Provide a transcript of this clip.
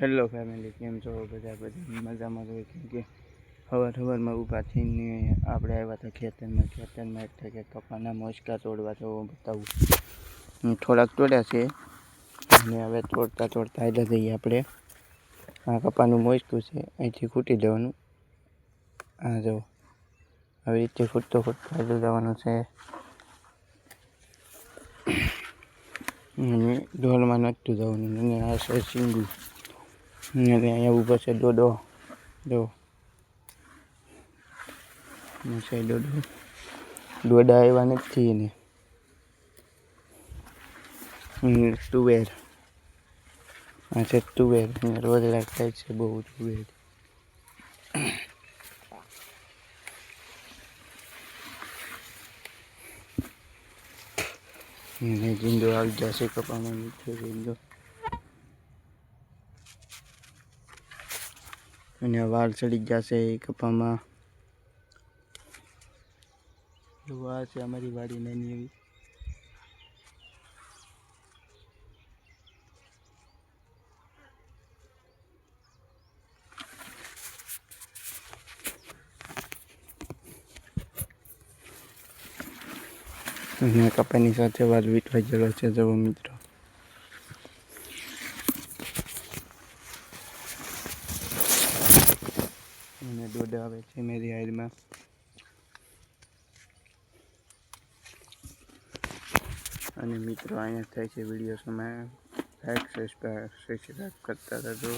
Hello family કેમ છો? બધા બધા મજામાં જોઈએ કેમ કે હવાર સવારમાં ઊભા થઈને આપણે આવ્યા હતા ખેતરમાં. ખેતરમાં એટલે કે કપાના મોસકા તોડવા તો બતાવું. થોડાક તોડ્યા છે. અને હવે તોડતા તોડતા એટલે જઈએ આપણે. આ કપાનું મોસકું છે. અહીંથી ખૂટી દેવાનું આ જો, આવી રીતે ખૂટતો ખૂટતો આગળ જવાનું છે. અને ઢોલમાં નાખતું જવાનું અને આ છે સિંગુ. અને અહીંયા ઊભો છે જો. આ છે ડોડો ડોડા આવ્યા નથી એને. તુવેર. આ છે તુવેર. રોજ લાગતા છે બહુ તુવેર. જીંદો આવી જશે કપામાં મીઠો જીંદો અને વાળ ચડી જશે કપામાં. એવું આ છે, અમારી વાડી નાની એવી. અને કપાની સાથે વાર વીટવા ગયેલો છે જવો મિત્રો. અને દોડા આવે છે મેરી હાઈડમાં અને મિત્રો, અહીંયા થાય છે વીડિયો સમય લાઈક સબસ્ક્રાઈબ કરતા રહેજો.